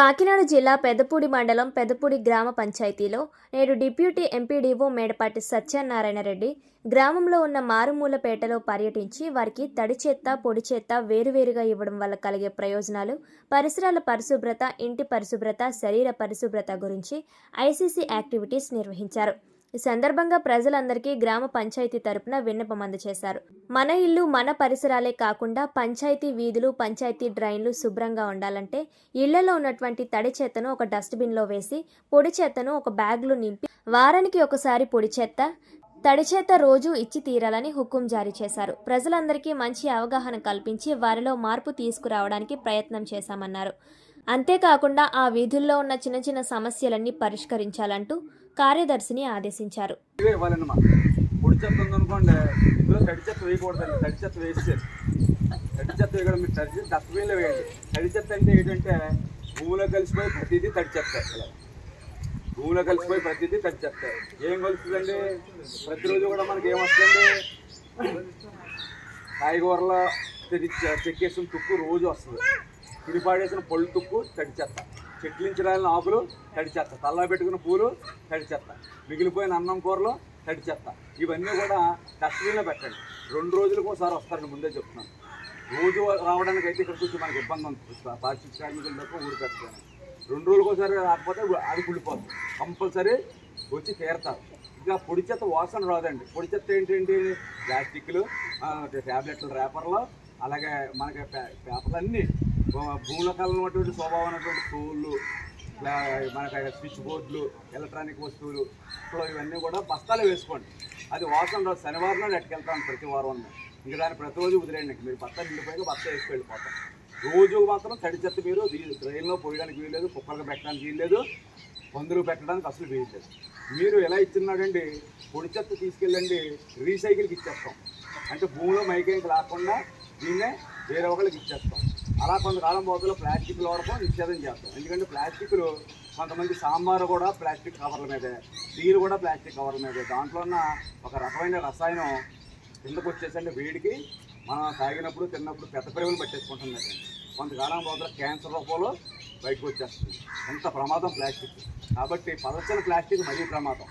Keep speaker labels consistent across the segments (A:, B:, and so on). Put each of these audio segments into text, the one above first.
A: కాకినాడ జిల్లా పెదపూడి మండలం పెదపూడి గ్రామ పంచాయతీలో నేడు deputy M P D O Medapati Satyanarayana Reddy గ్రామంలో ఉన్న మారుమూలపేటలో పర్యటించి వారికి తడి చెత్త పొడి చెత్త వేరువేరుగా ఇవ్వడం వల్ల కలిగే ప్రయోజనాలు పరిసరాల పరిశుభ్రత ఇంటి పరిశుభ్రత శరీర పరిశుభ్రత గురించి ఐసీసీ యాక్టివిటీస్ నిర్వహించారు. ఈ సందర్భంగా ప్రజలందరికీ గ్రామ పంచాయతీ తరపున విన్నపం అందజేశారు. మన ఇల్లు మన పరిసరాలే కాకుండా పంచాయతీ వీధులు పంచాయతీ డ్రైన్లు శుభ్రంగా ఉండాలంటే ఇళ్ళలో ఉన్నటువంటి తడి చెత్తను ఒక డస్ట్బిన్లో వేసి పొడి చెత్తను ఒక బ్యాగ్లో నింపి వారానికి ఒకసారి పొడి చెత్త తడిచేత రోజు ఇచ్చి తీరాలని హుకుం జారీ చేశారు. ప్రజలందరికీ మంచి అవగాహన కల్పించి వారిలో మార్పు తీసుకురావడానికి ప్రయత్నం చేశామన్నారు. అంతేకాకుండా ఆ వీధుల్లో ఉన్న చిన్న చిన్న సమస్యలన్నీ పరిష్కరించాలంటూ కార్యదర్శిని ఆదేశించారు.
B: ఇవే ఇవ్వాలన్నమా పొడి చెత్త ఉందనుకోండి ఇందులో తడి చెత్త వేయకూడదండి తడి చెత్త వేస్తే తడి చెత్త వేయడం మీరు తడి చెత్త డస్ట్బిన్లో వేయండి. తడి చెత్త అంటే ఏంటంటే భూమిలో కలిసిపోయి ప్రతిదీ తడి చెత్త. భూమిలో కలిసిపోయి ప్రతిదీ తడి చెత్త. ఏం కలుస్తుందండి? ప్రతిరోజు కూడా మనకి ఏమొస్తుందండి కాయగూరల చెక్కేసిన తుక్కు రోజు వస్తుంది. పిడిపాడేసిన పళ్ళు తుక్కు తడి చెత్త. చెట్లించడానికి ఆకులు తడి చెత్త. తల్లా పెట్టుకున్న పూలు తడి చెత్త. మిగిలిపోయిన అన్నం కూరలు తడి చెత్త. ఇవన్నీ కూడా డస్ట్బిన్లో పెట్టండి. రెండు రోజులకు ఒకసారి వస్తారని ముందే చెప్తున్నాను. రోజు రావడానికి అయితే ఇక్కడ కూర్చొని మనకి ఇబ్బంది ఉంది. పారిశుద్ధ కార్మికులు తప్ప ఊరు పెట్టాను రెండు రోజులకు ఒకసారి రాకపోతే అది కుళ్ళిపోతుంది కంపల్సరీ వచ్చి తీరతారు. ఇంకా పొడి చెత్త వాసన రాదండి. పొడి చెత్త ఏంటంటే ప్లాస్టిక్లు ట్యాబ్లెట్ల రేపర్లు అలాగే మనకి పే- పేపర్లు అన్నీ భూముల కాలం ఉన్నటువంటి స్వభావం ఉన్నటువంటి పువ్వులు మనకి స్విచ్ బోర్డులు ఎలక్ట్రానిక్ వస్తువులు ఇప్పుడు ఇవన్నీ కూడా బస్తాలు వేసుకోండి. అది వాసన రోజు శనివారం నాడు ఎట్టుకెళ్తాను ప్రతి వారం ఇంకా దాన్ని ప్రతిరోజు వదిలేయండి. మీరు బత్త నిండిపోయి బస్త వేసుకెళ్ళిపోతాం రోజు మాత్రం తడి చెత్త మీరు దీ- ట్రైన్లో పోయడానికి వీల్లేదు కుక్కలకు పెట్టడానికి వీల్లేదు పందులు పెట్టడానికి అసలు వీల్లేదు. మీరు ఎలా ఇచ్చినాడండి? పొడి చెత్త తీసుకెళ్ళండి రీసైకిల్కి ఇచ్చేస్తాం. అంటే భూమిలో మైకేకి రాకుండా దీన్నే వేరే ఒకరికి ఇచ్చేస్తాం. అలా కొంతకాలం పోతులో ప్లాస్టిక్ వాడకం నిషేధం చేస్తాం. ఎందుకంటే ప్లాస్టిక్లు కొంతమంది సాంబారు కూడా ప్లాస్టిక్ కవర్ల మీదే టీలు కూడా ప్లాస్టిక్ కవర్ల మీదే. దాంట్లో ఉన్న ఒక రకమైన రసాయనం కిందకు వచ్చేసంటే వేడికి మనం తాగినప్పుడు తిన్నప్పుడు పెద్ద పెరుగులు పట్టేసుకుంటుంది. కొంతకాలం పోతుల క్యాన్సర్ రూపంలో బయటకు వచ్చేస్తుంది ఎంత ప్రమాదం ప్లాస్టిక్. కాబట్టి పలచని ప్లాస్టిక్ మరీ ప్రమాదం.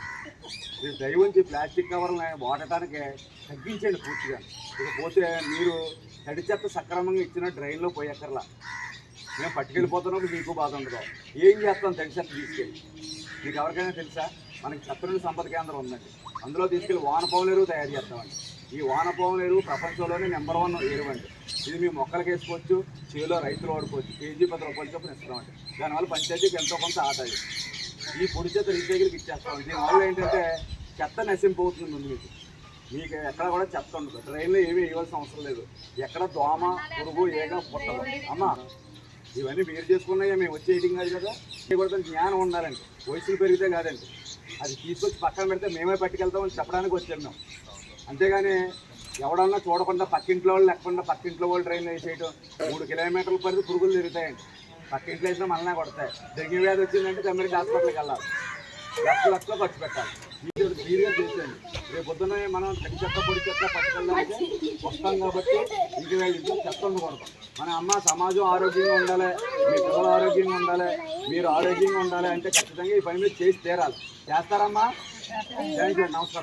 B: మీరు దయవుంచి ప్లాస్టిక్ కవర్ని వాడటానికి తగ్గించండి పూర్తిగా. ఇకపోతే మీరు తడి చెత్త సక్రమంగా ఇచ్చిన డ్రైన్లో పోయక్కర్లా. మేము పట్టుకెళ్ళిపోతున్నప్పుడు మీకు బాధ ఉండదు. ఏం చేస్తాం తడి చెత్త తీసుకెళ్ళి? మీకు ఎవరికైనా తెలుసా? మనకి చెత్తనుడి సంపద కేంద్రం ఉందండి. అందులో తీసుకెళ్ళి వాన ఎరువు తయారు చేస్తామండి. ఈ వానపాముల ఎరువు ప్రపంచంలోనే నెంబర్ వన్ ఎరువు అండి ఇది మీ మొక్కలకు వేసుకోవచ్చు చేలో రైతులు వాడుకోవచ్చు కేజీ పది రూపాయల చొప్పున ఇస్తామండి దానివల్ల పంచాయతీకి ఎంతో కొంత ఆదాయం. ఈ పొడి చెత్త రీసైకిల్కి ఇచ్చేస్తాం. దీనివల్ల ఏంటంటే చెత్త నశింపోతుంది ముందు మీకు మీకు ఎక్కడ కూడా చెత్త ఉండదు. ట్రైన్లో ఏమీ వేయవలసిన అవసరం లేదు. ఎక్కడ దోమ పురుగు ఏగా పుట్టదు. అమ్మ ఇవన్నీ మీరు చేసుకున్నాయే మేము వచ్చి కాదు కదా. కూడా జ్ఞానం ఉండాలండి. వయసులు పెరిగితే కాదండి. అది తీసుకొచ్చి పక్కన పెడితే మేమే పట్టుకెళ్తామని చెప్పడానికి వచ్చాం మేము. అంతేగాని ఎవడన్నా చూడకుండా పక్కింట్లో వాళ్ళు లేకుండా పక్కింట్లో వాళ్ళు ట్రైన్ వేసేయటం. మూడు కిలోమీటర్ల పరిధి పురుగులు తిరుగుతాయండి పక్కింట్లో వేసినా మననే కొడతాయి. డెంగ్యూ వ్యాధి వచ్చిందంటే కమ్యూనిటీ హాస్పిటల్కి వెళ్ళాలి. లక్ష లక్షలు ఖర్చు పెట్టాలి. మీరు క్లియర్గా చేసేయండి. రేపు పొద్దున్న మనం తడి చెత్త పొడి చెత్త పట్టుకెళ్ళడానికి వస్తాం కాబట్టి ఇంటి వెళ్ళి ఇంట్లో చెత్త ఉండకూడదు. మన అమ్మ సమాజం ఆరోగ్యంగా ఉండాలి మీ పిల్లలు ఆరోగ్యంగా ఉండాలి మీరు ఆరోగ్యంగా ఉండాలి అంటే ఖచ్చితంగా ఈ పని మీద చేసి తీరాలి. చేస్తారమ్మా? థ్యాంక్ యూ నమస్కారం.